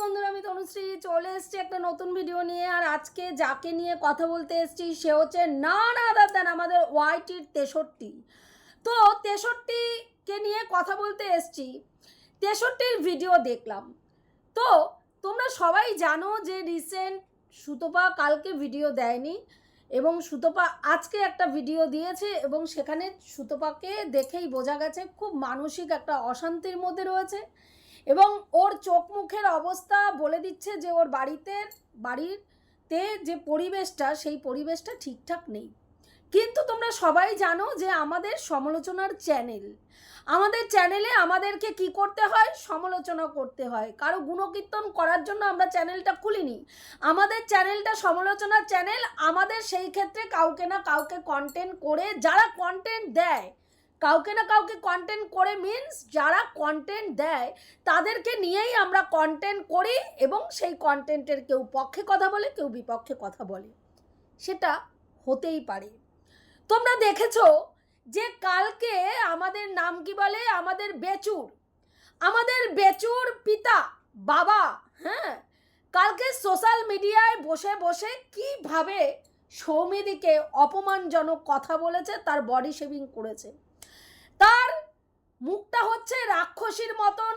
বন্ধুরা, আমি তনুশ্রী চলে এসেছি একটা নতুন ভিডিও নিয়ে, আর আজকে যাকে নিয়ে কথা বলতে এসেছি, সে হচ্ছে না না দাদান আমাদের ওয়াইটির তেষট্টি। তো তেষট্টিকে নিয়ে কথা বলতে এসেছি। তেষট্টির ভিডিও দেখলাম। তো তোমরা সবাই জানো যে রিসেন্ট সুতপা কালকে ভিডিও দেয়নি, এবং সুতপা আজকে একটা ভিডিও দিয়েছে, এবং সেখানে সুতপাকে দেখেই বোঝা গেছে, খুব মানসিক একটা অশান্তির মধ্যে রয়েছে। এবং ওর চোখ মুখের অবস্থা বলে দিচ্ছে যে ওর বাড়িতে বাড়িতে যে পরিবেশটা, সেই পরিবেশটা ঠিকঠাক নেই। কিন্তু তোমরা সবাই জানো যে আমাদের সমালোচনার চ্যানেল। আমাদের চ্যানেলে আমাদেরকে কি করতে হয়? সমালোচনা করতে হয়। কারও গুণকীর্তন করার জন্য আমরা চ্যানেলটা খুলিনি। আমাদের চ্যানেলটা সমালোচনার চ্যানেল। আমাদের সেই ক্ষেত্রে কাউকে না কাউকে কন্টেন্ট করে, যারা কন্টেন্ট দেয় কাউকে না কাউকে কন্টেন্ট করে মিন্স যারা কন্টেন্ট দেয়, তাদেরকে নিয়েই আমরা কন্টেন্ট করি এবং সেই কন্টেন্টের কেউ পক্ষে কথা বলে, কেউ বিপক্ষে কথা বলে। সেটা হতেই পারে। তোমরা দেখেছ যে কালকে আমাদের নাম কি বলে? আমাদের বেচুর। আমাদের বেচুর পিতা, বাবা হ্যাঁ? কালকে সোশ্যাল মিডিয়ায় বসে বসে কীভাবে সৌমিদিকে অপমানজনক কথা বলেছে, তার বডি শেভিং করেছে। তার মুখটা হচ্ছে রাক্ষসীর মতন।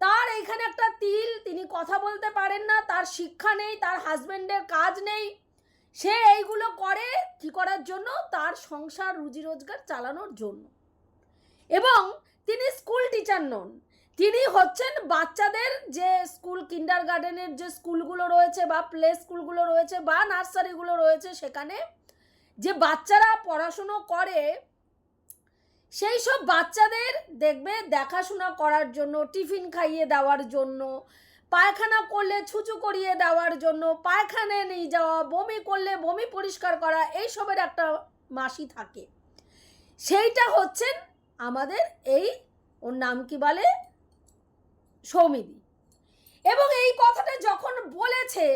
তার এখানে একটা তিল, তিনি কথা বলতে পারেন না, তার শিক্ষা নেই, তার হাজবেন্ডের কাজ নেই। সে এইগুলো করে কি করার জন্য? তার সংসার রুজি রোজগার চালানোর জন্য। এবং তিনি স্কুল টিচার নন। তিনি হচ্ছেন বাচ্চাদের যে স্কুল কিন্ডার গার্ডেনের যে স্কুলগুলো রয়েছে বা প্লে স্কুলগুলো রয়েছে বা নার্সারিগুলো রয়েছে, সেখানে যে বাচ্চারা পড়াশুনো করে সেই সব বাচ্চাদের দেখবে দেখাশোনা করার জন্য, টিফিন খাইয়ে দেওয়ার জন্য, পায়খানা করলে ছুচু করিয়ে দেওয়ার জন্য, পায়খানায় নিয়ে যাওয়া, বমি করলে বমি পরিষ্কার করা এইসবের একটা মাসি থাকে। সেইটা হচ্ছেন আমাদের এই, ওর নাম কি বলে? সৌমিদি। এবং এই কথাটা যখন বলেছে,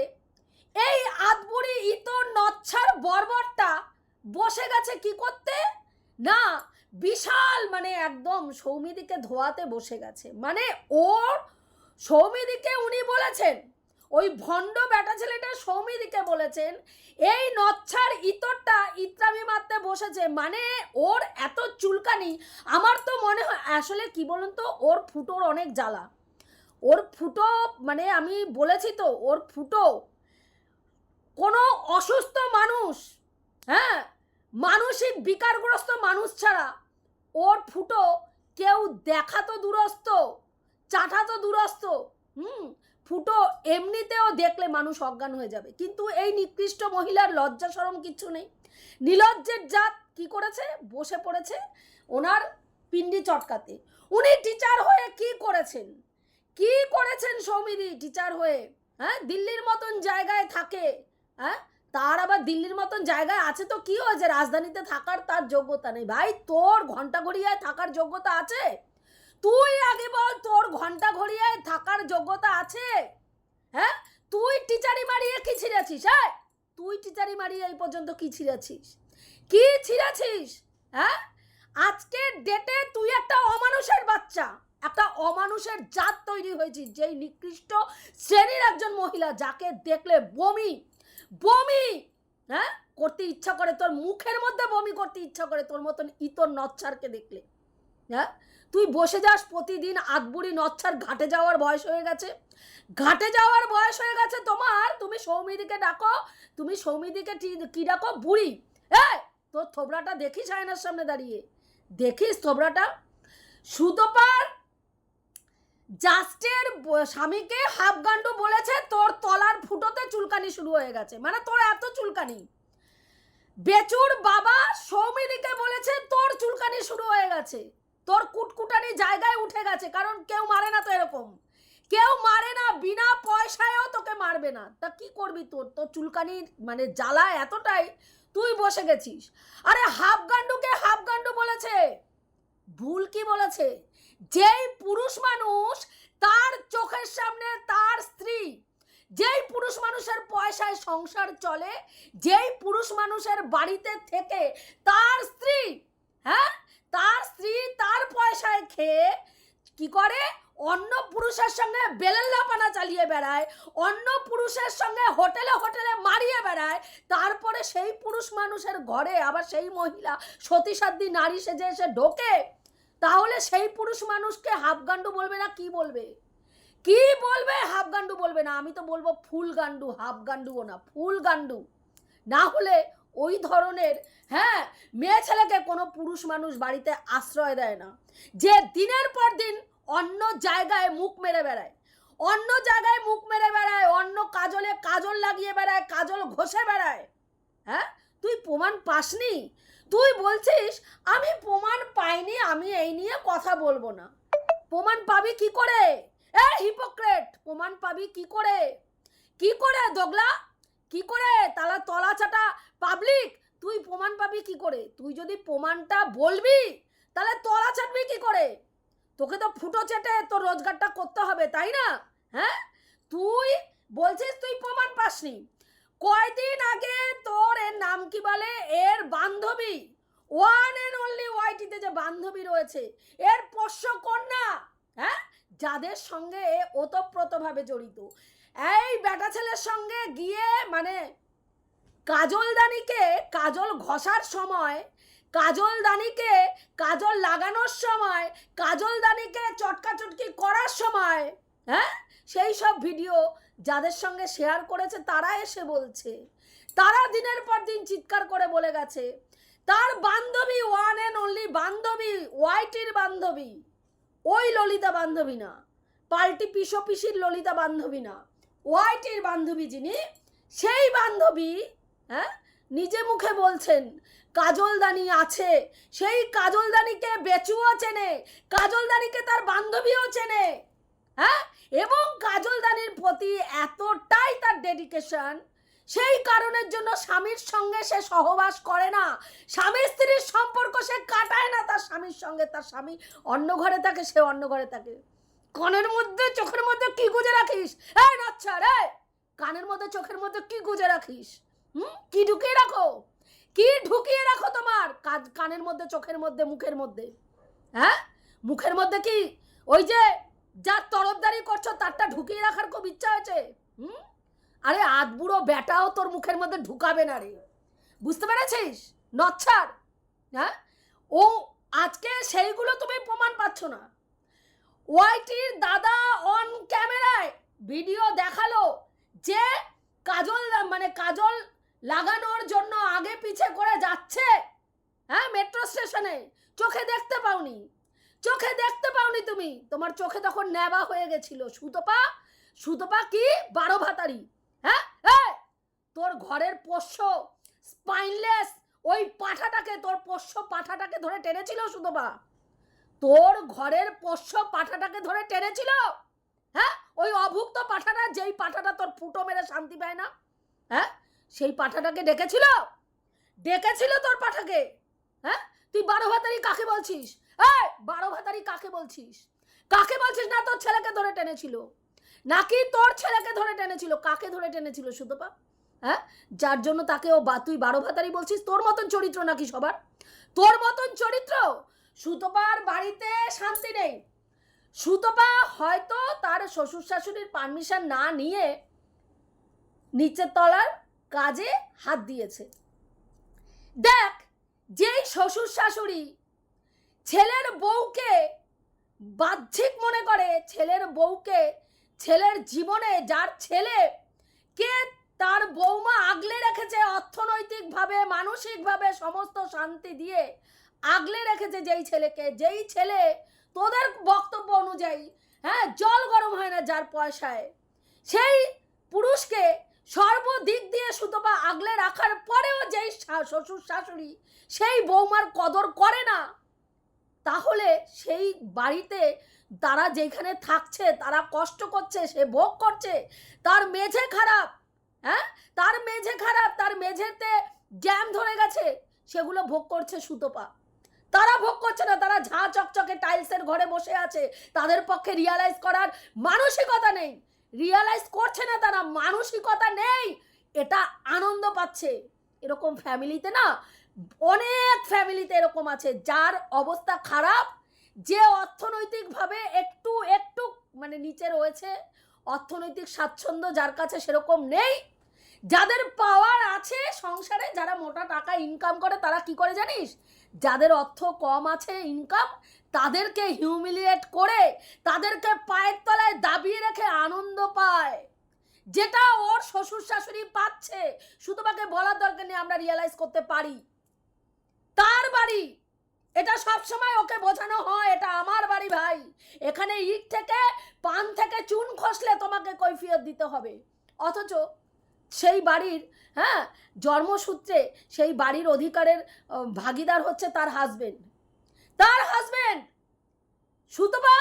এই আদবুড়ি ইতর নচ্ছার বর্বরটা বসে গেছে কি করতে? না বিশাল মানে একদম সৌমিদিকে ধোয়াতে বসে গেছে। মানে ওর সৌমিদিকে উনি বলেছেন, ওই ভণ্ড বেটা ছেলেটা সৌমিদিকে বলেছেন, এই নচ্ছার ইতরটা ইত্রামি মারতে বসেছে। মানে ওর এত চুলকানি, আমার তো মনে হয়, আসলে কি বলুন তো, ওর ফুটোর অনেক জ্বালা। ওর ফুটো মানে আমি বলেছি তো, ওর ফুটো কোনো অসুস্থ মানুষ হ্যাঁ মানসিক বিকারগ্রস্ত মানুষ ছাড়া। ওর ফুটো কেউ দেখা তো দূরস্থ চাটা তো দূরস্থ হুম? ফুটো এমনিতেও দেখলে মানুষ অজ্ঞান হয়ে যাবে। কিন্তু এই নিকৃষ্ট মহিলার লজ্জা সরম কিচ্ছু নেই। নীলজ্জের জাত কি করেছে? বসে পড়েছে ওনার পিন্ডি চটকাতে। উনি টিচার হয়ে কি করেছেন? কি করেছেন সৌমিদি টিচার হয়ে? হ্যাঁ দিল্লির মতন জায়গায় থাকে হ্যাঁ? তার আবার দিল্লির মতন জায়গায় আছে তো কি হয়েছে? রাজধানীতে থাকার তার যোগ্যতা নেই। ভাই, তোর ঘণ্টা ঘড়িয়ায় থাকার যোগ্যতা আছে? তুই আগে বল, তোর ঘণ্টা ঘড়িয়ায় থাকার যোগ্যতা আছে? হ্যাঁ? তুই টিচারি মারিয়ে কি ছিঁড়েছিস হ্যাঁ? তুই টিচারি মারিয়ে এই পর্যন্ত কি ছিঁড়েছিস? কি ছিঁড়েছিস হ্যাঁ? আজকের ডেটে তুই একটা অমানুষের বাচ্চা। একটা অমানুষের জাত তৈরি হয়েছিস, যেই নিকৃষ্ট শ্রেণির একজন মহিলা যাকে দেখলে বমি বমি! হ্যাঁ? করতে ইচ্ছা করে তোর মুখের মধ্যে বমি করতে ইচ্ছা করে, তোর মতন ইতর নচ্ছারকে দেখলে। হ্যাঁ? তুই বসে যাস প্রতিদিন আদবুড়ি নচ্ছার ঘাটে যাওয়ার বয়স হয়ে গেছে। ঘাটে যাওয়ার বয়স হয়ে গেছে তোমার, তুমি সৌমিদিকে ডাকো, তুমি সৌমিদিকে কি ডাকো? বুড়ি। হ্যাঁ তোর থোবড়াটা দেখিস আয়নার সামনে দাঁড়িয়ে। দেখিস থোবড়াটা? সুতোপার জাস্টের স্বামীকে হাফ গান্ডু বলেছে, তোর তলার ফুটোতে চুলকানি শুরু হয়ে গেছে। মানে তোর এত চুলকানি। বেচুর বাবা সৌমিদিকে বলেছে, তোর চুলকানি শুরু হয়ে গেছে। তোর কুটকুটানি জায়গায় উঠে গেছে, কারণ কেউ মারে না তো এরকম। কেউ মারে না, বিনা পয়সায়ও তোকে মারবে না। তা কি করবি তোর? তোর চুলকানির মানে জ্বালা এতটাই, তুই বসে গেছিস। আরে হাফ গান্ডুকে হাফ গান্ডু বলেছে। ভুল কি বলেছে? যেই পুরুষ মানুষ তার চোখের সামনে তার স্ত্রী, যেই পুরুষ মানুষের পয়সায় সংসার চলে, যেই পুরুষ মানুষের বাড়িতে থেকে তার স্ত্রী হ্যাঁ? তার স্ত্রী তার পয়সায় খেয়ে কি করে? অন্য পুরুষের সঙ্গে বেলেল্লাপানা চালিয়ে বেড়ায়, অন্য পুরুষের সঙ্গে হোটেলে হোটেলে মারিয়ে বেড়ায়, তারপরে সেই পুরুষ মানুষের ঘরে আবার সেই মহিলা সতীসাধ্যী নারী সেজে এসে ঢোকে। তাহলে সেই পুরুষ মানুষকে হাফগান্ডু বলবে না? কি বলবে? কি বলবে? হাফগান্ডু বলবে না। আমি তো বলব ফুল গান্ডু হাফ গান্ডুও না ফুল গান্ডু না হলে ওই ধরনের হ্যাঁ মেয়ে ছেলেকে কোনো পুরুষ মানুষ বাড়িতে আশ্রয় দেয় না। যে দিনের পর দিন অন্য জায়গায় মুখ মেরে বেড়ায়। অন্য জায়গায় মুখ মেরে বেড়ায়, অন্য কাজলে কাজল লাগিয়ে বেড়ায়, কাজল ঘষে বেড়ায়। হ্যাঁ? তুই প্রমাণ পাসনি? তুই বলছিস, আমি প্রমাণ পাইনি, আমি এই নিয়ে কথা বলব না। প্রমাণ পাবি কি করে? এ হিপোক্রেট প্রমাণ পাবি কি করে? কি করে দোগলা? কি করে? তালা তলা চাটা পাবলিক তুই প্রমাণ পাবি কি করে? তুই যদি প্রমাণটা বলবি, তাহলে তলা চাটবি কি করে? তোকে তো ফুটো চেটে তোর রোজগারটা করতে হবে, তাই না? হ্যাঁ? তুই বলছিস তুই প্রমাণ পাসনি। কয়দিন আগে তোর এর নাম কি বলে? এর বান্ধবী। ওয়ান এন্ড অনলি ওয়াইটিতে যে বান্ধবী রয়েছে, এর পোষ্য কন্যা। হ্যাঁ? যাদের সঙ্গে এ ওতপ্রোতভাবে জড়িত। এই বেটা ছেলের সঙ্গে গিয়ে মানে কাজলদানিকে কাজল ঘষার সময়, কাজলদানিকে কাজল লাগানোর সময়, কাজলদানিকে চটকাচটকি করার সময় হ্যাঁ? সেই সব ভিডিও যাদের সঙ্গে শেয়ার করেছে তারা এসে বলছে। তারা দিনের পর দিন চিৎকার করে বলে গেছে, তার বান্ধবী ওয়ান অ্যান্ড অনলি বান্ধবী ওয়াইটির বান্ধবী, ওই ললিতা বান্ধবী না, পাল্টি পিসো পিসির ললিতা বান্ধবী না ওয়াইটির বান্ধবী যিনি, সেই বান্ধবী হ্যাঁ নিজে মুখে বলছেন, কাজলদানি আছে, সেই কাজলদানিকে বেচুও চেনে, কাজলদানিকে তার বান্ধবীও চেনে হ্যাঁ? এবং কাজলদানির প্রতি এতটাই তার ডেডিকেশন সেই কারণের জন্য স্বামীর সঙ্গে সে সহবাস করে না। স্বামী স্ত্রীর সম্পর্ক সে কাটায় না, তার স্বামীর সঙ্গে তার স্বামী অন্য ঘরে থাকে, সে অন্য ঘরে থাকে। কানের মধ্যে, চোখের মধ্যে কি গুজে রাখিস? এই নাচ্ছা রে কানের মধ্যে, চোখের মধ্যে কি গুজে রাখিস? হুম? কি ঢুকিয়ে রাখো? কি ঢুকিয়ে রাখো তোমার? কাজ- কানের মধ্যে, চোখের মধ্যে, মুখের মধ্যে। হ্যাঁ? মুখের মধ্যে কি? ওই যে যার তরফদারি করছ, তারটা ঢুকিয়ে রাখার খুব ইচ্ছা হয়েছে। হুম? আরে আধবুড়ো ব্যাটাও তোর মুখের মধ্যে ঢুকাবে না রে। বুঝতে পেরেছিস? নচ্ছার। হ্যাঁ? ও, আজকে সেইগুলো তুমি প্রমাণ পাচ্ছ না। ওয়াইটির দাদা অন ক্যামেরায় ভিডিও দেখাল যে কাজল মানে কাজল লাগানোর জন্য আগে পিছে করে যাচ্ছে হ্যাঁ মেট্রো স্টেশনে চোখে দেখতে পাওনি। চোখে দেখতে পাওনি তুমি। তোমার চোখে তখন নেবা হয়ে গেছিল। সুতপা সুতপা কি? বারো ভাতারি। হ্যাঁ? তোর ঘরের পোষ্য স্পাইনলেস ওই পাঠাটাকে, তোর পোষ্য পাঠাটাকে ধরে টেনেছিল সুতপা? তোর ঘরের পোষ্য পাঠাটাকে ধরে টেনেছিল? হ্যাঁ? ওই অভুক্ত পাঠাটা, যেই পাঠাটা তোর ফুটো মেরে শান্তি পায় না? হ্যাঁ? সেই পাঠাটাকে ডেকেছিল? ডেকেছিল তোর পাঠাকে? হ্যাঁ? তুই বারো ভাতারি কাকে বলছিস? এই, বারো ভাতারি কাকে বলছিস? কাকে বলছিস না তোর ছেলেকে ধরে টেনেছিল? নাকি তোর ছেলেকে ধরে টেনেছিল? কাকে ধরে টেনেছিল সুতপা? হ্যাঁ? যার জন্য তাকে ও বা তুই বারো ভাতারি বলছিস, তোর মতন চরিত্র নাকি সবার? তোর মতন চরিত্র? সুতপার বাড়িতে শান্তি নেই। সুতপা হয়তো তার শ্বশুর শাশুড়ির পারমিশন না নিয়ে নিচের তলার কাজে হাত দিয়েছে। দেখ, যেই শ্বশুর শাশুড়ি ছেলের বউকে বাহ্যিক মনে করে, ছেলের বউকে, ছেলের জীবনে যার ছেলে, কে তার বৌমা আগলে রেখেছে অর্থনৈতিকভাবে, মানসিকভাবে সমস্ত শান্তি দিয়ে আগলে রেখেছে যেই ছেলেকে, যেই ছেলে তোদের বক্তব্য অনুযায়ী হ্যাঁ জল গরম হয় না যার পয়সায়। সেই পুরুষকে সর্বদিক দিয়ে সুতপা আগলে রাখার পরেও যেই শ্বশুর শাশুড়ি সেই বৌমার কদর করে না। তাহলে সেই বাড়িতে তারা যেখানে থাকছে, তারা কষ্ট করছে, সে ভোগ করছে। তার মেঝে খারাপ হ্যাঁ? তার মেঝে খারাপ, তার মেঝেতে জ্যাম ধরে গেছে, সেগুলো ভোগ করছে সুতোপা তারা ভোগ করছে না, তারা ঝাঁ চকচকে টাইলসের ঘরে বসে আছে। তাদের পক্ষে রিয়ালাইজ করার মানসিকতা নেই। রিয়ালাইজ করছে না তারা, মানসিকতা নেই। এটা আনন্দ পাচ্ছে। এরকম ফ্যামিলিতে না অনেক ফ্যামিলিতে এরকম আছে, যার অবস্থা খারাপ, যে অর্থনৈতিকভাবে একটু একটু মানে নিচে রয়েছে, অর্থনৈতিক স্বাচ্ছন্দ্য যার কাছে সেরকম নেই, যাদের পাওয়ার আছে সংসারে, যারা মোটা টাকা ইনকাম করে, তারা কি করে জানিস? যাদের অর্থ কম আছে ইনকাম তাদেরকে হিউমিলিয়েট করে, তাদেরকে পায়ের তলায় দাবিয়ে রেখে আনন্দ পায়। যেটা ওর শ্বশুর শাশুড়ি পাচ্ছে শুধুমাকে বলার দরকার নেই, আমরা রিয়েলাইজ করতে পারি। তার বাড়ি? এটা সব সময় ওকে বোঝানো হয়, এটা আমার বাড়ি ভাই। এখানে ইট থেকে পান থেকে চুন খসলে তোমাকে কৈফিয়ত দিতে হবে। অথচ সেই বাড়ির হ্যাঁ জন্মসূত্রে সেই বাড়ির অধিকারের ভাগিদার হচ্ছে তার হাজবেন্ড তার হাজবেন্ড সুতবা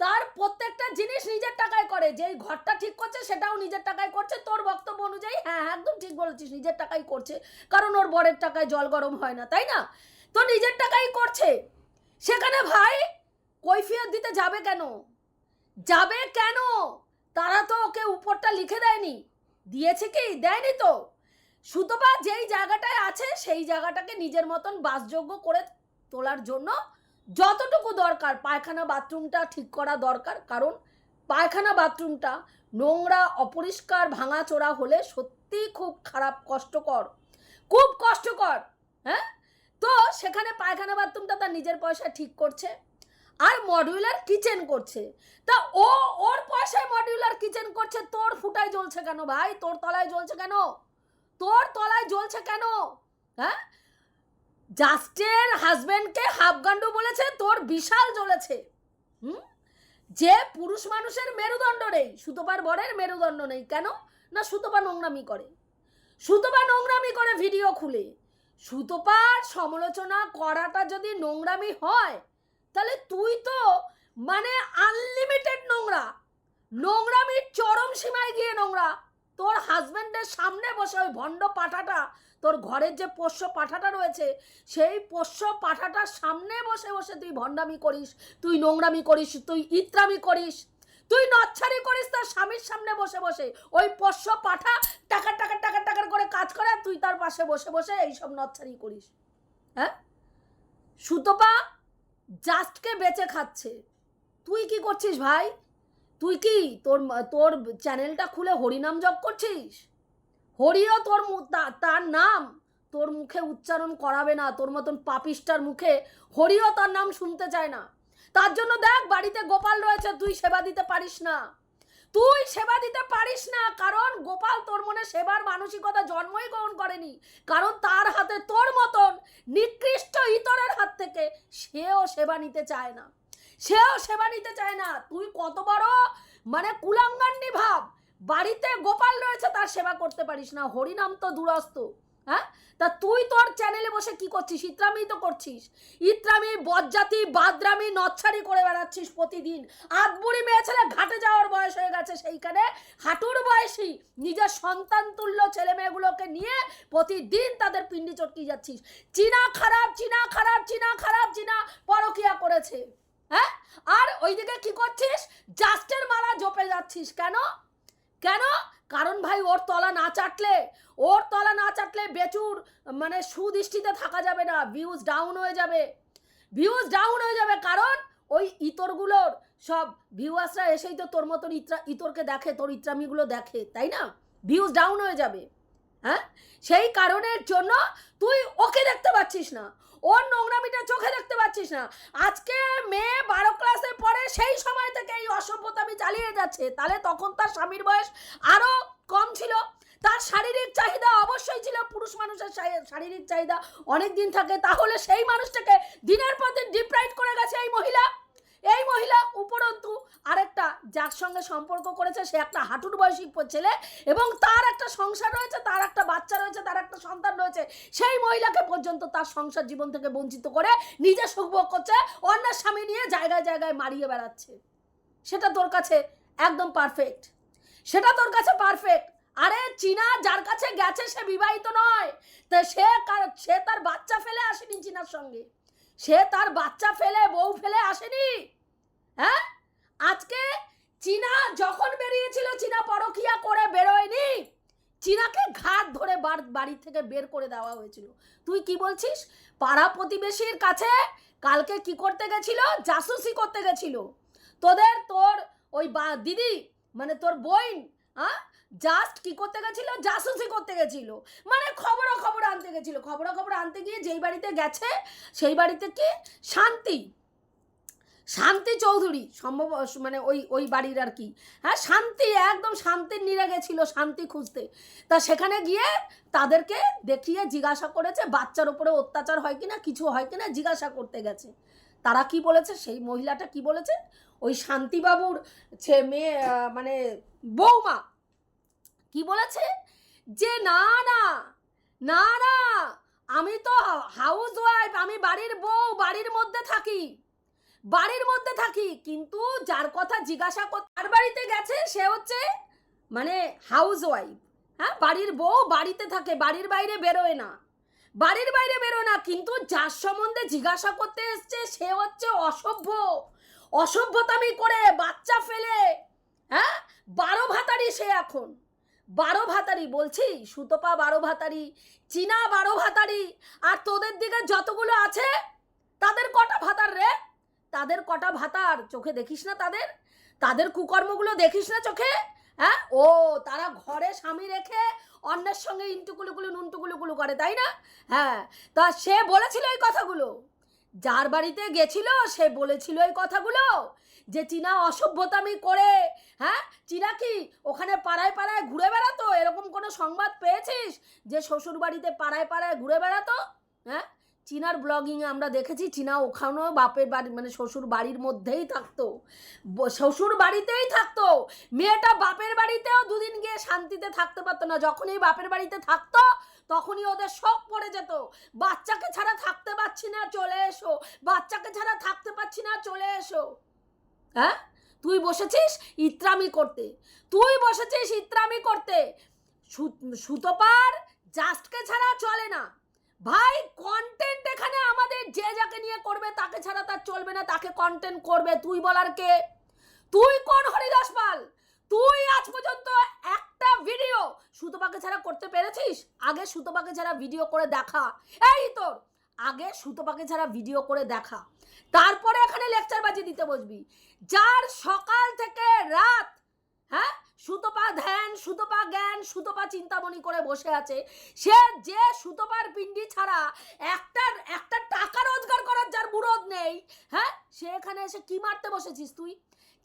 তার প্রত্যেকটা জিনিস নিজের টাকায় করে। যেই ঘরটা ঠিক করছে, সেটাও নিজের টাকায় করছে। তোর বক্তব্য অনুযায়ী হ্যাঁ একদম ঠিক বলেছিস, নিজের টাকায় করছে। কারণ ওর বরের টাকায় জল গরম হয় না, তাই না? তো নিজের টাকাই করছে। সেখানে ভাই, কৈফিয়ত দিতে যাবে কেন? যাবে কেন? তারা তো ওকে উপরটা লিখে দেয়নি। দিয়েছে কি? দেয়নি তো। সুতপা যেই জায়গাটায় আছে, সেই জায়গাটাকে নিজের মতন বাসযোগ্য করে তোলার জন্য যতটুকু দরকার, পায়খানা বাথরুমটা ঠিক করা দরকার। কারণ পায়খানা বাথরুমটা নোংরা, অপরিষ্কার, ভাঙাচোরা হলে সত্যিই খুব খারাপ, কষ্টকর। খুব কষ্টকর হ্যাঁ? তো সেখানে পায়খানা বাথরুমটা তার নিজের পয়সায় ঠিক করছে আর মডিউলার কিচেন করছে। তা ও, ওর পয়সায় মডিউলার কিচেন করছে, তোর ফুটায় জ্বলছে কেন ভাই? তোর তলায় জ্বলছে কেন? তোর তলায় জ্বলছে কেন? হ্যাঁ? জাস্টের হাজবেন্ডকে হাফগান্ডু বলেছে, তোর বিশাল জ্বলেছে। হুম? যে পুরুষ মানুষের মেরুদণ্ড নেই, সুতোপার বরের মেরুদণ্ড নেই, কেন? না সুতোপা নোংরামি করে। সুতোপা নোংরামি করে ভিডিও খুলে। সুতোপার সমালোচনা করাটা যদি নোংরামি হয়, তাহলে তুই তো মানে আনলিমিটেড নোংরা। নোংরামির চরম সীমায় গিয়ে নোংরা। তোর হাজবেন্ডের সামনে বসে ওই ভণ্ড পাঠাটা, তোর ঘরের যে পোষ্য পাঠাটা রয়েছে, সেই পোষ্য পাঠাটার সামনে বসে বসে তুই ভণ্ডামি করিস, তুই নোংরামি করিস, তুই ইত্রামি করিস, তুই নচ্ছারি করিস তার স্বামীর সামনে বসে বসে। ওই পোষ্য পাঠা টাকা টাকা টাকা টাকার করে কাজ করে তুই তার পাশে বসে বসে এইসব নচ্ছারি করিস। হ্যাঁ? সুতপা জাস্টকে বেঁচে খাচ্ছে। তুই কি করছিস ভাই? তুই কি তোর তোর চ্যানেলটা খুলে হরিনাম জপ করছিস? হরিও তোর তার নাম তোর মুখে উচ্চারণ করাবে না, তোর মতন পাপিষ্টার মুখে হরিও তার নাম শুনতে চায় না। তার জন্য দেখ, বাড়িতে গোপাল রয়েছে, তুই সেবা দিতে পারিস না। তুই সেবা দিতে পারিস না, কারণ গোপাল তোর মনে সেবার মানসিকতা জন্মই গ্রহণ করেনি। কারণ তার হাতে তোর মতন নিকৃষ্ট ইতরের হাত থেকে সেও সেবা নিতে চায় না। সেও সেবা নিতে চায় না। তুই কত বড় মানে কুলাঙ্গান্ডি ভাব। বাড়িতে গোপাল রয়েছে, তার সেবা করতে পারিস না। হরিনাম তো দূরস্থ হ্যাঁ? তা তুই তোর চ্যানেলে বসে কি করছিস? ইত্রামি তো করছিস। ইত্রামি, বজ্জাতি, বাদরামি, নচ্ছারি করে বেড়াচ্ছিস প্রতিদিন। আধবুড়ি মেয়ে ছেলে ঘাটে যাওয়ার বয়স হয়ে গেছে সেইখানে। হাঁটুর বয়সী নিজের সন্তান তুল্য ছেলে মেয়েগুলোকে নিয়ে প্রতিদিন তাদের পিন্ডি চটকি যাচ্ছিস। চীনা খারাপ চীনা খারাপ চীনা খারাপ, চীনা পরকিয়া করেছে। হ্যাঁ? আর ওইদিকে কি করছিস? জাস্টের মালা জপে যাচ্ছিস কেন? কেন? কারণ ভাই ওর তলা না চাটলে, ওর তলা না চাটলে বেচুর মানে সুদৃষ্টিতে থাকা যাবে না ভিউজ ডাউন হয়ে যাবে। ভিউজ ডাউন হয়ে যাবে কারণ ওই ইতরগুলোর সব ভিউয়ার্সরা এসেই তো তোর মতন ইতরা, ইতরকে দেখে, তোর ইত্রামিগুলো দেখে, তাই না? ভিউজ ডাউন হয়ে যাবে। হ্যাঁ? সেই কারণের জন্য তুই ওকে দেখতে পাচ্ছিস না। ওর নোংরামিটা চোখে দেখতে পাচ্ছিস না। আজকে মেয়ে বারো ক্লাসে পড়ে সেই সময় থেকে এই অসভ্যতা আমি চালিয়ে যাচ্ছে। তাহলে তখন তার স্বামীর বয়স আরও কম ছিল। তার শারীরিক চাহিদা অবশ্যই ছিল। পুরুষ মানুষের শারীরিক চাহিদা অনেক দিন থাকে। তাহলে সেই মানুষটাকে দিনের পর দিন ডিপ্রাইভ করে গেছে এই মহিলা। এই মহিলা উপরন্তু আরেকটা যার সঙ্গে সম্পর্ক করেছে, সে একটা হাঁটুর বয়সী ছেলে এবং তার একটা সংসার রয়েছে, তার একটা বাচ্চা রয়েছে, তার একটা সন্তান রয়েছে। সেই মহিলাকে পর্যন্ত তার সংসার জীবন থেকে বঞ্চিত করে নিজে সুখভোগ করছে, অন্যের স্বামী নিয়ে জায়গায় জায়গায় মারিয়ে বেড়াচ্ছে। সেটা তোর কাছে একদম পারফেক্ট সেটা তোর কাছে পারফেক্ট আরে চীনা যার কাছে গেছে সে বিবাহিত নয়। তা সে সে তার বাচ্চা ফেলে আসেনি চীনার সঙ্গে। সে তার বাচ্চা ফেলে, বউ ফেলে আসেনি? হ্যাঁ? আজকে চীনা যখন বেরিয়েছিল, চীনা পরকিয়া করে বেরোয়নি। চীনাকে ঘাট ধরে বাড়ি থেকে বের করে দেওয়া হয়েছিল। তুই কি বলছিস? পাড়া প্রতিবেশীর কাছে কালকে কি করতে গেছিল? জাসুসি করতে গেছিল। তোদের তোর ওই বা- দিদি মানে তোর বোন হ্যাঁ জাস্ট কি করতে গেছিল? জাসুসি করতে গেছিল। মানে খবরা খবর গেছিল খবরা খবর আনতে গিয়ে যেই বাড়িতে গেছে, সেই বাড়িতে কি? শান্তি। শান্তি চৌধুরী, সম্ভব মানে ওই ওই বাড়ির আর কি। হ্যাঁ শান্তি, একদম শান্তির নিরে গেছিল শান্তি খুঁজতে। তা সেখানে গিয়ে তাদেরকে দেখিয়ে জিজ্ঞাসা করেছে, বাচ্চার উপরে অত্যাচার হয় কিনা, কিছু হয় কিনা, জিজ্ঞাসা করতে গেছে। তারা কি বলেছে? সেই মহিলাটা কি বলেছে? ওই শান্তিবাবুর ছে মেয়ে মানে বৌমা কি বলেছে? যে না না না না, আমি তো হাউস ওয়াইফ আমি বাড়ির বউ, বাড়ির মধ্যে থাকি। বাড়ির মধ্যে থাকি, কিন্তু যার কথা জিজ্ঞাসা কর, তার বাড়িতে গেছে, সে হচ্ছে মানে হাউস ওয়াইফ হ্যাঁ বাড়ির বউ বাড়িতে থাকে, বাড়ির বাইরে বেরোয় না। বাড়ির বাইরে বেরোয় না, কিন্তু যার সম্বন্ধে জিজ্ঞাসা করতে এসছে, সে হচ্ছে অসভ্য। অসভ্যতামি করে, বাচ্চা ফেলে। হ্যাঁ বারো ভাতারি সে এখন। বারো ভাতারি বলছি, সুতপা বারো ভাতারি, চীনা বারো ভাতারি, আর তোদের দিকে যতগুলো আছে, তাদের কটা ভাতার রে? তাদের কটা ভাতার চোখে দেখিস না তাদের? তাদের কুকর্মগুলো দেখিস না চোখে? হ্যাঁ? ও, তারা ঘরে স্বামী রেখে অন্যের সঙ্গে ইন্টুকুলুকুলু নুনটুকুলুকুলু করে, তাই না? হ্যাঁ তা সে বলেছিল এই কথাগুলো। যার বাড়িতে গেছিল, সে বলেছিল এই কথাগুলো। যে চীনা অসভ্যতামি করে হ্যাঁ? চীনা কি ওখানে পাড়ায় পাড়ায় ঘুরে বেড়াতো? এরকম কোনো সংবাদ পেয়েছিস যে শ্বশুর বাড়িতে পাড়ায় পাড়ায় ঘুরে বেড়াতো? হ্যাঁ? চীনার ব্লগিংয়ে আমরা দেখেছি চীনা ওখানেও বাপের বাড়ি মানে শ্বশুর বাড়ির মধ্যেই থাকতো। শ্বশুর বাড়িতেই থাকতো। মেয়েটা বাপের বাড়িতেও দুদিন গিয়ে শান্তিতে থাকতে পারতো না। যখনই বাপের বাড়িতে থাকতো, তখনই ওদের শখ পড়ে যেত। বাচ্চাকে ছাড়া থাকতে পারছি না, চলে এসো। বাচ্চাকে ছাড়া থাকতে পারছি না, চলে এসো। হ্যাঁ? তুই বসেছিস ইত্রামি করতে। তুই বসেছিস ইত্রামি করতে। সুতোপার জাস্টকে ছাড়া চলে না। ভাই কন্টেন্ট এখানে আমাদের যে যাকে নিয়ে করবে তাকে ছাড়া তার চলবে না, তাকে কন্টেন্ট করবে তুই বলার কে? তুই কোন হরিদাস পাল? তুই আজ পর্যন্ত একটা ভিডিও সুতোপাকে ছাড়া করতে পেরেছিস? আগে সুতোপাকে ছাড়া ভিডিও করে দেখা। এই তোর আগে সুতোপাকে ছাড়া ভিডিও করে দেখা। তারপরে এখানে লেকচার বাজি দিতে বসবি। যার সকাল থেকে রাত হ্যাঁ? সুতোপা ধ্যান, সুতোপা জ্ঞান, সুতোপা চিন্তামণি করে বসে আছে। সে যে সুতোপার পিণ্ডি ছাড়া একটা একটা টাকা রোজগার করার যার মুরদ নেই হ্যাঁ? সে এখানে এসে কি মারতে বসেছিস তুই?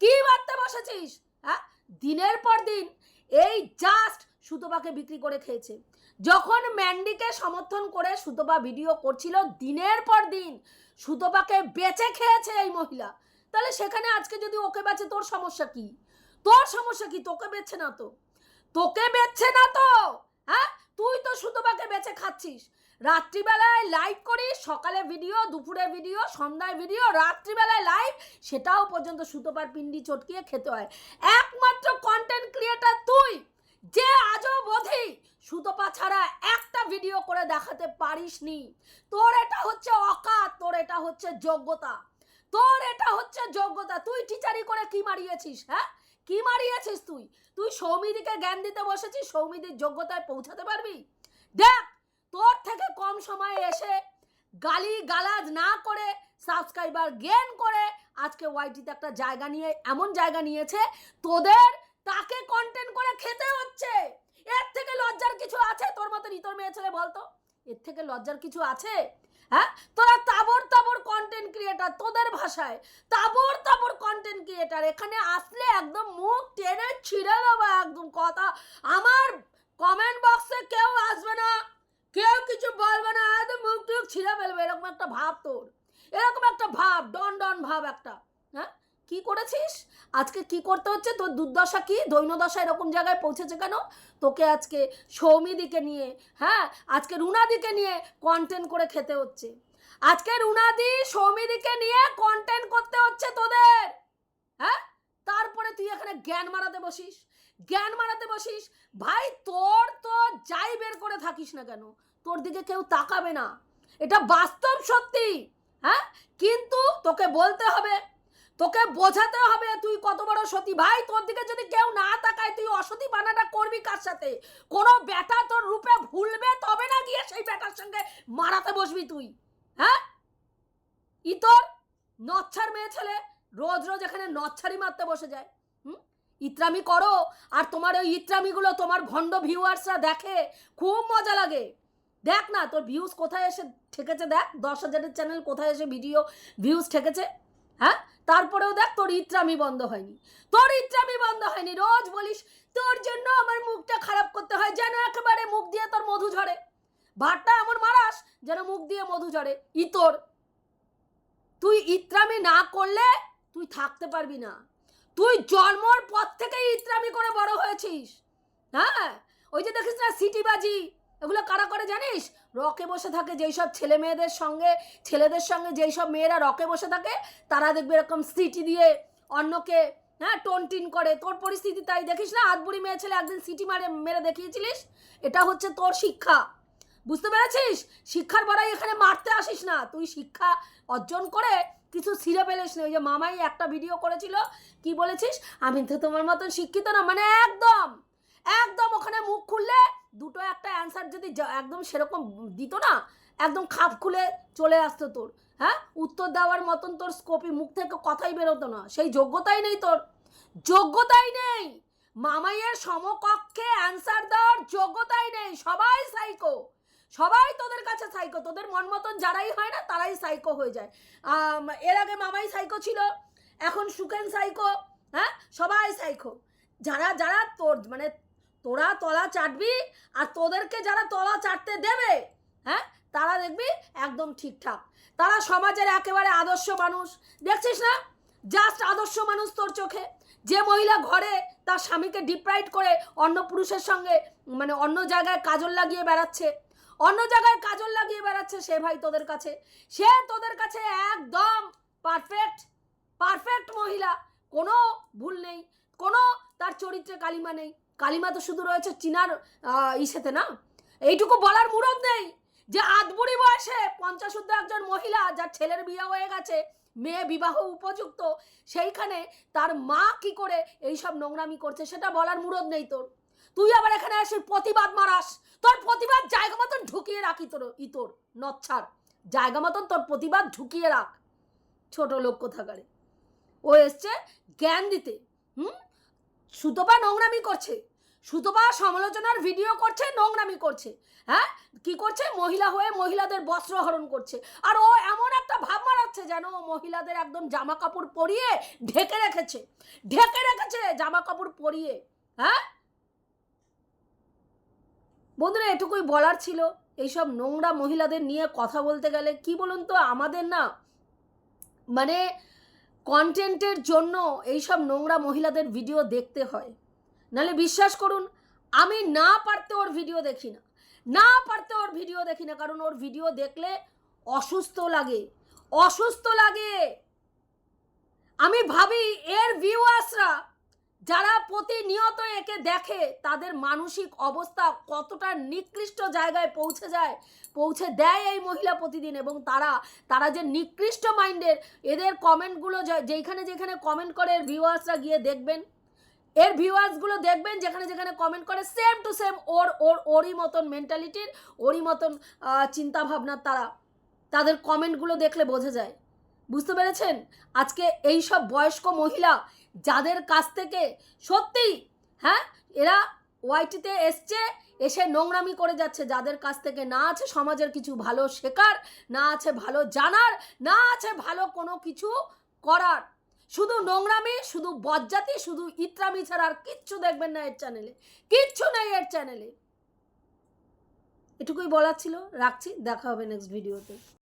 কি মারতে বসেছিস? হ্যাঁ? দিনের পর দিন এই জাস্ট সুতোপাকে বিক্রি করে খেয়েছে। যখন ম্যান্ডিকে সমর্থন করে সুতপা ভিডিও করছিল, দিনের পর দিন সুতপাকে বেচে খেয়েছে এই মহিলা। তাহলে সেখানে আজকে যদি ওকে বেচে, তোর সমস্যা কি? তোর সমস্যা কি? তোকে বেচছে না তো। তোকে বেচছে না তো? হ্যাঁ? তুই তো সুতপাকে বেচে খাচ্ছিস। রাত্রিবেলায় লাইভ করিস, সকালে ভিডিও দুপুরে ভিডিও সন্ধ্যায় ভিডিও রাত্রিবেলায় লাইভ সেটাও পর্যন্ত সুতোপার পিন্ডি চটকিয়ে খেতে হয়। একমাত্র কন্টেন্ট ক্রিয়েটার তুই। যে আজও বোধি সুতপা ছাড়া একটা ভিডিও করে দেখাতে পারিসনি। তোর এটা হচ্ছে অকাত, তোর এটা হচ্ছে যোগ্যতা। তোর এটা হচ্ছে যোগ্যতা। তুই টিচারি করে কি মারিয়েছিস হ্যাঁ? কি মারিয়েছিস তুই? তুই সৌমিদিকে জ্ঞান দিতে বসেছিস, সৌমিদির যোগ্যতায় পৌঁছাতে পারবি? দেখ, তোর থেকে কম সময়ে এসে গালি গালাজ না করে সাবস্ক্রাইবার গেন করে আজকে ওয়াইটিতে একটা জায়গা নিয়ে, এমন জায়গা নিয়েছে, তোদের তাকে কন্টেন্ট করে খেতে হচ্ছে। এর থেকে লজ্জার কিছু আছে? তোর মতো ইতর মেয়ে ছেলে বলতো? এর থেকে লজ্জার কিছু আছে? হ্যাঁ? তোরা তাবর তাবর কন্টেন্ট ক্রিয়েটার তোদের ভাষায় তাবর তাবর কন্টেন্ট ক্রিয়েটার এখানে আসলে একদম মুখ টেনে ছিঁড়ে দেবো একদম কথা। আমার কমেন্ট বক্সে কেউ আসবে না, কেউ কিছু বলবে না, একদম মুখ টুক ছিঁড়ে ফেলবে। এরকম একটা ভাব তোর। এরকম একটা ভাব, ডন ডন ভাব একটা। হ্যাঁ? কি করেছিস? আজকে কি করতে হচ্ছে? তোর দুর্দশা কি? দৈনদশা এরকম জায়গায় পৌঁছেছে কেন? তোকে আজকে সৌমিদিকে নিয়ে হ্যাঁ? আজকে রুনাদিকে নিয়ে কন্টেন্ট করে খেতে হচ্ছে। আজকে রুনাদি সৌমিদিকে নিয়ে কন্টেন্ট করতে হচ্ছে তোদের! হ্যাঁ? তারপরে তুই এখানে জ্ঞান মারাতে বসিস। জ্ঞান মারাতে বসিস। ভাই, তোর তো যাই বের করে থাকিস না কেন? তোর দিকে কেউ তাকাবে না। এটা বাস্তব সত্যি হ্যাঁ? কিন্তু তোকে বলতে হবে তোকে বোঝাতে হবে তুই কত বড় সতী। ভাই, তোর দিকে যদি কেউ না তাকায়, তুই অসতী বানাটা করবি কার সাথে? কোনো বেটা তোর রূপে ভুলবে তবে না গিয়ে সেই বেটার সঙ্গে মারাতে বসবি তুই। হ্যাঁ? ই তোর নচ্ছার মেয়ে ছেলে, রোজ রোজ এখানে নচ্ছারি মারতে বসে যায়। হুম? ইত্রামি করো, আর তোমার ওই ইত্রামিগুলো তোমার ভণ্ড ভিউয়ার্সরা দেখে খুব মজা লাগে। দেখ না, তোর ভিউজ কোথায় এসে ঠেকেছে দেখ, দশ হাজারের চ্যানেল কোথায় এসে ভিডিও ভিউজ ঠেকেছে। হ্যাঁ? তারপরেও দেখ, তোর ইত্রামি বন্ধ হয়নি। তোর ইত্রামি বন্ধ হয়নি। রোজ বলিস, তোর জন্য আমার মুখটা খারাপ করতে হয়, যেন একেবারে মুখ দিয়ে তোর মধু ঝরে। ভাতটা এমন মারাস, যেন মুখ দিয়ে মধু ঝরে। ইতর তুই ইত্রামি না করলে তুই থাকতে পারবি না। তুই জন্মর পর থেকেই ইত্রামি করে বড় হয়েছিস। হ্যাঁ? ওই যে দেখিস না, সিটিবাজি। এগুলো কারা করে জানিস? রকে বসে থাকে যেই সব ছেলে মেয়েদের সঙ্গে, ছেলেদের সঙ্গে যেই সব মেয়েরা রকে বসে থাকে, তারা দেখবে এরকম সিটি দিয়ে অন্যকে হ্যাঁ টোনটিন করে। তোর পরিস্থিতি তাই দেখিস না? আধবুড়ি মেয়ে ছেলে একদিন সিটি মারে, মেরে দেখিয়েছিলিস? এটা হচ্ছে তোর শিক্ষা। বুঝতে পেরেছিস? শিক্ষার বড়াই এখানে মারতে আসিস না। তুই শিক্ষা অর্জন করে কিছু ছিঁড়ে পেলিস না। ওই যে মামাই একটা ভিডিও করেছিল, কি বলেছিস? আমি তো তোমার মতন শিক্ষিত না। মানে একদম একদম ওখানে মুখ খুললে দুটো একটা অ্যান্সার যদি একদম সেরকম দিত না, একদম খাপ খুলে চলে আসতো তোর। হ্যাঁ? উত্তর দেওয়ার মতন তোর স্কোপি মুখ থেকে কথাই বেরোতো না। সেই যোগ্যতাই নেই তোর। যোগ্যতাই নেই! মামাইয়ের সমকক্ষে অ্যান্সার দেওয়ার যোগ্যতাই নেই। সবাই সাইকো সবাই তোদের কাছে সাইকো তোদের মন মতন যারাই হয় না, তারাই সাইকো হয়ে যায়। এর আগে মামাই সাইকো ছিল, এখন সুকেন সাইকো হ্যাঁ? সবাই সাইকো যারা যারা তোর মানে তোরা তলা চাটবি আর তোদেরকে যারা তলা চাটতে দেবে হ্যাঁ তারা দেখবি একদম ঠিকঠাক। তারা সমাজের একেবারে আদর্শ মানুষ। দেখছিস না? জাস্ট আদর্শ মানুষ তোর চোখে। যে মহিলা ঘরে তার স্বামীকে ডিপ্রাইড করে অন্য পুরুষের সঙ্গে মানে অন্য জায়গায় কাজল লাগিয়ে বেড়াচ্ছে, অন্য জায়গায় কাজল লাগিয়ে বেড়াচ্ছে সে ভাই তোদের কাছে। সে তোদের কাছে একদম পারফেক্ট পারফেক্ট মহিলা। কোনো ভুল নেই, কোনো তার চরিত্রে কালিমা নেই। কালিমা তো শুধু রয়েছে চীনার ইসেতে না? এইটুকু বলার মুরদ নেই যে আধবুড়ি বয়সে পঞ্চাশুদ্ধ একজন মহিলা যার ছেলের বিয়ে হয়ে গেছে, মেয়ে বিবাহ উপযুক্ত, সেইখানে তার মা কি করে এইসব নোংরামি করছে সেটা বলার মুরদ নেই তোর। তুই আবার এখানে এসে প্রতিবাদ মারাস, তোর প্রতিবাদ জায়গা মতন ঢুকিয়ে রাখি তোর ইতর নচ্ছার জায়গা মতন তোর প্রতিবাদ ঢুকিয়ে রাখ, ছোট লোক কোথাকারে। ও এসছে জ্ঞান দিতে, হুম? সুতপা নোংরামি করছে। সুতপা সমালোচনার ভিডিও করছে, নোংরামি করছে। হ্যাঁ? কি করছে? মহিলা হয়ে মহিলাদের বস্ত্রহরণ করছে। আর ও এমন একটা ভাব মারাচ্ছে যেন মহিলাদের একদম জামা কাপড় পরিয়ে ঢেকে রেখেছে। ঢেকে রেখেছে জামা কাপড় পরিয়ে। হ্যাঁ? বন্ধুরা, এটুকুই বলার ছিল। এইসব নোংরা মহিলাদের নিয়ে কথা বলতে গেলে কি বলুন তো? আমাদের না মানে কন্টেন্টের জন্য এইসব নোংরা মহিলাদের ভিডিও দেখতে হয়। নাহলে বিশ্বাস করুন, আমি না পারতে ওর ভিডিও দেখি না। না পারতে ওর ভিডিও দেখি না, কারণ ওর ভিডিও দেখলে অসুস্থ লাগে। অসুস্থ লাগে। আমি ভাবি এর ভিউয়ার্সরা যারা প্রতিনিয়ত একে দেখে তাদের মানসিক অবস্থা কতটা নিকৃষ্ট জায়গায় পৌঁছে যায়, পৌঁছে দেয় এই মহিলা প্রতিদিন এবং তারা তারা যে নিকৃষ্ট মাইন্ডের, এদের কমেন্টগুলো যেখানে যেখানে কমেন্ট করে এর ভিউয়ার্সরা গিয়ে দেখবেন। এর ভিউয়ার্সগুলো দেখবেন যেখানে যেখানে কমেন্ট করে সেম টু সেম ওর ওর, ওরই মতন মেন্টালিটির, ওরই মতন চিন্তাভাবনার তারা, তাদের কমেন্টগুলো দেখলে বোঝা যায়। বুঝতে পেরেছেন? আজকে এই সব বয়স্ক মহিলা যাদের কাছ থেকে সত্যি হ্যাঁ এরা ওয়াইটিতে এসছে, এসে নোংরামি করে যাচ্ছে। যাদের কাছ থেকে না আছে সমাজের কিছু ভালো শেখার, না আছে ভালো জানার, না আছে ভালো কোনো কিছু করার। শুধু নোংরামি, শুধু বজ্জাতি, শুধু ইত্রামি ছাড়া আর কিচ্ছু দেখবেন না এর চ্যানেলে কিচ্ছু নেই এর চ্যানেলে এটুকুই বলার ছিল। রাখছি। দেখা হবে নেক্সট ভিডিওতে